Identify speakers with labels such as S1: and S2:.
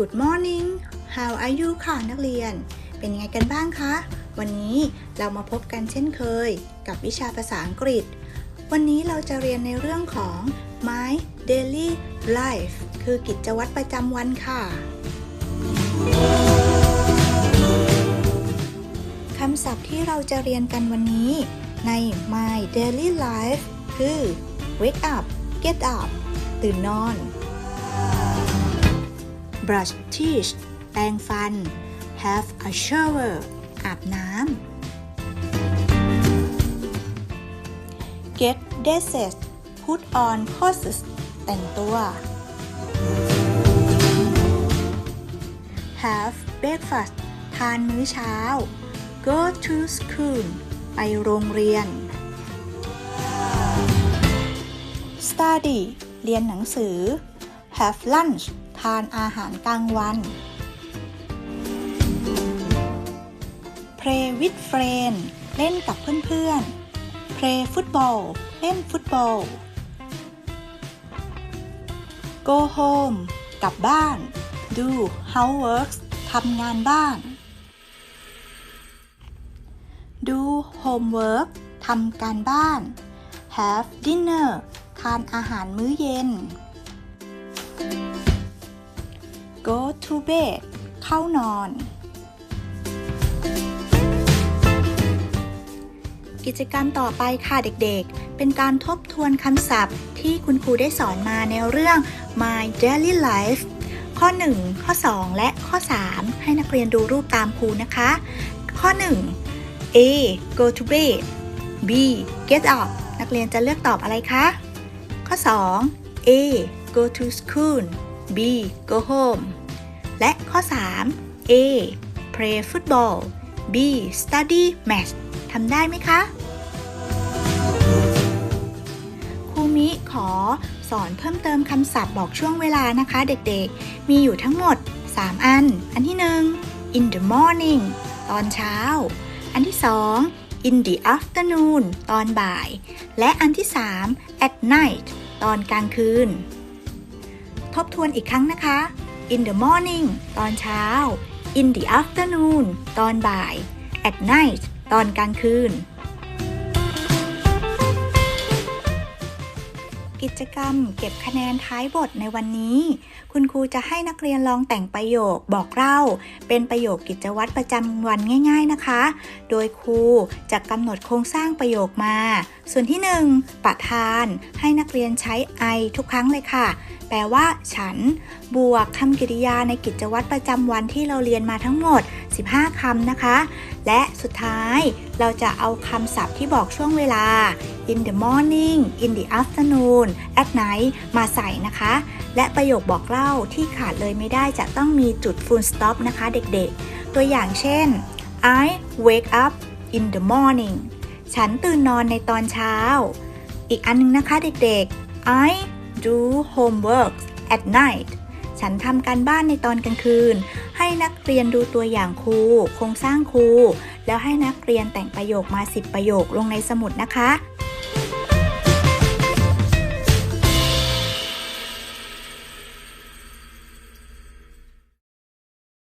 S1: Good morning How are you ค่ะนักเรียน เป็นยังไงกันบ้างคะ วันนี้เรามาพบกันเช่นเคย กับวิชาภาษาอังกฤษ วันนี้เราจะเรียนในเรื่องของ My Daily Life คือกิจวัตรประจำวันค่ะคำศัพท์ที่เราจะเรียนกันวันนี้ ใน My Daily Life คือ wake up get up ตื่นนอน brush teeth แปรงฟัน have a shower อาบน้ำ get dressed put on clothes แต่งตัว have breakfast ทานมื้อเช้า go to school ไปโรงเรียน study เรียนหนังสือ have lunch านอาหารกลางวัน play with friend เล่นกับเพื่อนๆ play football เล่นฟุตบอล go home กลับบ้าน do housework ทำงานบ้าน do homework ทำการบ้าน have dinner ทานอาหารมื้อเย็น go to bed เข้านอน กิจกรรมต่อไปค่ะเด็กๆ เป็นการทบทวนคำศัพท์ที่คุณครูได้สอนมาในเรื่อง My Daily Life ข้อ 1 ข้อ 2 และข้อ 3 ให้นักเรียนดูรูปตามครูนะคะ ข้อ 1 A go to bed B get up นักเรียนจะเลือกตอบอะไรคะ ข้อ 2 A go to school B go home และข้อ 3 A play football B study math ทำได้ไหมคะครูมิขอสอนเพิ่มเติมคำศัพท์บอกช่วงเวลานะคะเด็กๆ มีอยู่ทั้งหมด 3 อัน อันที่ 1 in the morning ตอนเช้า อันที่ 2 in the afternoon ตอนบ่าย และอันที่ 3 at night ตอนกลางคืน ทบทวนอีกครั้งนะคะ in the morning ตอนเช้า in the afternoon ตอนบ่าย at night ตอนกลางคืน กิจกรรม เก็บคะแนนท้ายบทในวันนี้ คุณครูจะให้นักเรียนลองแต่งประโยคบอกเล่า เป็นประโยคกิจวัตรประจำวันง่าย ๆนะคะ โดยครูจะกำหนดโครงสร้างประโยคมา ส่วนที่ 1 ประธานให้นักเรียนใช้ I ทุกครั้งเลยค่ะ แปลว่า ฉัน บวกคำกริยาในกิจวัตรประจำวันที่เราเรียนมาทั้งหมด 15คำนะคะ และสุดท้ายเราจะเอาคำศัพท์ที่บอกช่วงเวลา in the morning in the afternoon at night มาใส่นะคะ และประโยคบอกเล่าที่ขาดเลยไม่ได้จะต้องมีจุด full stop นะคะเด็กๆ ตัวอย่างเช่น I wake up in the morning ฉันตื่นนอนในตอนเช้า อีกอันนึงนะคะเด็กๆ I do homework at night ฉันทำการบ้านในตอนกลางคืน ให้นักเรียนดูตัวอย่างครู โครงสร้างครู แล้วให้นักเรียนแต่งประโยคมา 10 ประโยคลงในสมุดนะคะ